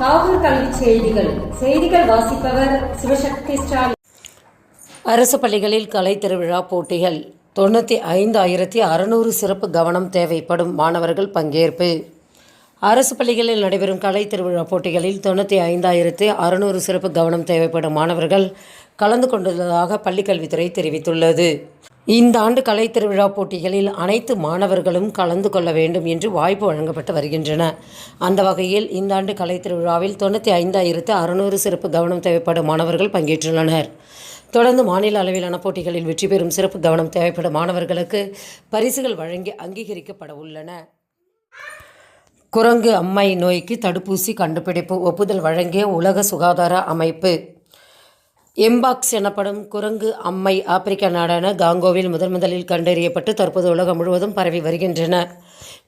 காலையில் செய்திகள். செய்திகள் வாசிப்பவர் சிவசக்தி ஸ்டாலின். அரசு பள்ளிகளில் கலை திருவிழா போட்டிகள். தொண்ணூற்றி ஐந்தாயிரத்தி அறநூறு சிறப்பு கவனம் தேவைப்படும் மாணவர்கள் பங்கேற்பு. அரசு பள்ளிகளில் நடைபெறும் கலை திருவிழா போட்டிகளில் தொண்ணூற்றி ஐந்தாயிரத்து அறுநூறு சிறப்பு கவனம் தேவைப்படும் மாணவர்கள் கலந்து கொண்டுள்ளதாக பள்ளிக்கல்வித்துறை தெரிவித்துள்ளது. இந்த ஆண்டு கலை திருவிழா போட்டிகளில் அனைத்து மாணவர்களும் கலந்து கொள்ள வேண்டும் என்று வாய்ப்பு வழங்கப்பட்டு வருகின்றன. அந்த வகையில் இந்த ஆண்டு கலை திருவிழாவில் தொண்ணூற்றி ஐந்தாயிரத்து அறுநூறு சிறப்பு கவனம் தேவைப்படும் மாணவர்கள் பங்கேற்றுள்ளனர். தொடர்ந்து மாநில அளவிலான போட்டிகளில் வெற்றி பெறும் சிறப்பு கவனம் தேவைப்படும் மாணவர்களுக்கு பரிசுகள் வழங்கி அங்கீகரிக்கப்பட உள்ளன. குரங்கு அம்மை நோய்க்கு தடுப்பூசி கண்டுபிடிப்பு ஒப்புதல் வழங்கிய உலக சுகாதார அமைப்பு எம்பாக்ஸ் எனப்படும் குரங்கு அம்மை ஆப்பிரிக்க நாடான காங்கோவில் முதன் முதலில் கண்டறியப்பட்டு தற்போது உலகம் முழுவதும் பரவி வருகின்றன.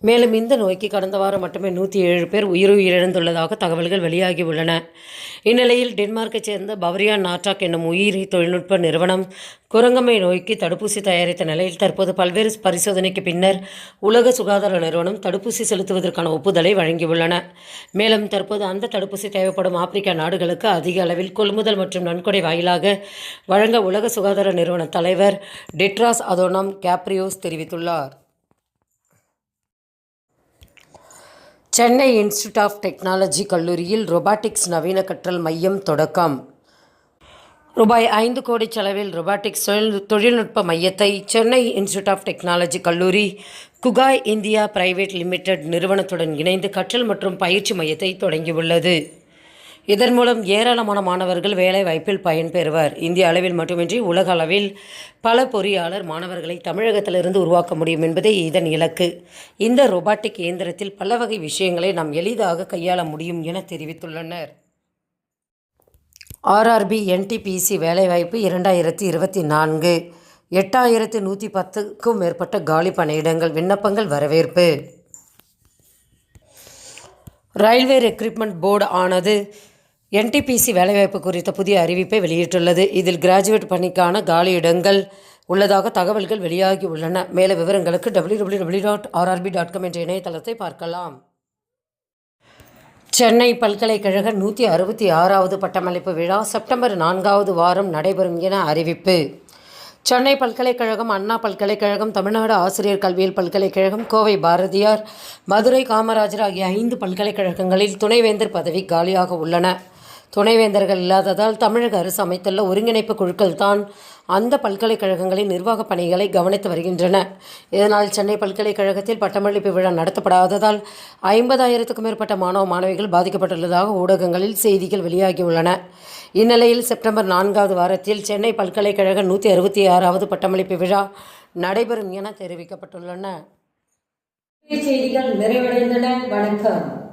மேலும் இந்த நோய்க்கு கடந்த வாரம் மட்டுமே நூற்றி ஏழு பேர் உயிரிழந்துள்ளதாக தகவல்கள் வெளியாகியுள்ளன இந்நிலையில் டென்மார்க்கைச் சேர்ந்த பவரியா நாட்டாக் என்னும் உயிரி தொழில்நுட்ப நிறுவனம் குரங்கம்மை நோய்க்கு தடுப்பூசி தயாரித்த நிலையில் தற்போது பல்வேறு பரிசோதனைக்கு பின்னர் உலக சுகாதார நிறுவனம் தடுப்பூசி செலுத்துவதற்கான ஒப்புதலை வழங்கியுள்ளன. மேலும் தற்போது அந்த தடுப்பூசி தேவைப்படும் ஆப்பிரிக்க நாடுகளுக்கு அதிக அளவில் கொள்முதல் மற்றும் நன்கொடை வாயிலாக வழங்க உலக சுகாதார நிறுவன தலைவர் டெட்ராஸ் அதோனம் கேப்ரியோஸ் தெரிவித்துள்ளார். சென்னை இன்ஸ்டிடியூட் ஆஃப் டெக்னாலஜி கல்லூரியில் ரொபாட்டிக்ஸ் நவீன கற்றல் மையம் தொடக்கம். ரூபாய் ஐந்து கோடி செலவில் ரொபாட்டிக்ஸ் தொழில் தொழில்நுட்ப மையத்தை சென்னை இன்ஸ்டிடியூட் ஆஃப் டெக்னாலஜி கல்லூரி குகாய் இந்தியா பிரைவேட் லிமிடெட் நிறுவனத்துடன் இணைந்து கற்றல் மற்றும் பயிற்சி மையத்தை தொடங்கியுள்ளது. இதன் மூலம் ஏராளமான மாணவர்கள் வேலை வாய்ப்பில் பயன்பெறுவர். இந்திய அளவில் மட்டுமின்றி உலக அளவில் பல பொறியாளர் மாணவர்களை தமிழகத்திலிருந்து உருவாக்க முடியும் என்பதே இதன் இலக்கு. இந்த ரொபாட்டிக் இயந்திரத்தில் பல வகை விஷயங்களை நாம் எளிதாக கையாள முடியும் என தெரிவித்துள்ளனர். ஆர்ஆர்பி என்டிபிசி வேலைவாய்ப்பு இரண்டாயிரத்தி இருபத்தி நான்கு. எட்டாயிரத்து நூற்றி பத்துக்கும் மேற்பட்ட காலி பணியிடங்கள் விண்ணப்பங்கள் வரவேற்பு. ரயில்வே ரெக்ரூட்மெண்ட் போர்டு ஆனது என்டிபிசி வேலைவாய்ப்பு குறித்த புதிய அறிவிப்பை வெளியிட்டுள்ளது. இதில் கிராஜுவேட் பணிக்கான காலி இடங்கள் உள்ளதாக தகவல்கள் வெளியாகி உள்ளன. மேலும் விவரங்களுக்கு W W W dot RRB dot com என்ற இணையதளத்தை பார்க்கலாம். சென்னை பல்கலைக்கழக நூற்றி அறுபத்தி ஆறாவது பட்டமளிப்பு விழா செப்டம்பர் நான்காவது வாரம் நடைபெறும் என அறிவிப்பு. சென்னை பல்கலைக்கழகம் அண்ணா பல்கலைக்கழகம் தமிழ்நாடு ஆசிரியர் கல்வியியல் பல்கலைக்கழகம் கோவை பாரதியார் மதுரை காமராஜர் ஆகிய ஐந்து பல்கலைக்கழகங்களில் துணைவேந்தர் பதவி காலியாக உள்ளன. துணைவேந்தர்கள் இல்லாததால் தமிழக அரசு அமைத்துள்ள ஒருங்கிணைப்பு குழுக்கள் தான் அந்த பல்கலைக்கழகங்களின் நிர்வாகப் பணிகளை கவனித்து வருகின்றன. இதனால் சென்னை பல்கலைக்கழகத்தில் பட்டமளிப்பு விழா நடத்தப்படாததால் ஐம்பதாயிரத்துக்கும் மேற்பட்ட மாணவ மாணவிகள் பாதிக்கப்பட்டுள்ளதாக ஊடகங்களில் செய்திகள் வெளியாகியுள்ளன. இந்நிலையில் செப்டம்பர் நான்காவது வாரத்தில் சென்னை பல்கலைக்கழக நூற்றி அறுபத்தி ஆறாவது பட்டமளிப்பு விழா நடைபெறும் என தெரிவிக்கப்பட்டுள்ளன. செய்திகள் நிறைவடைந்தன. வணக்கம்.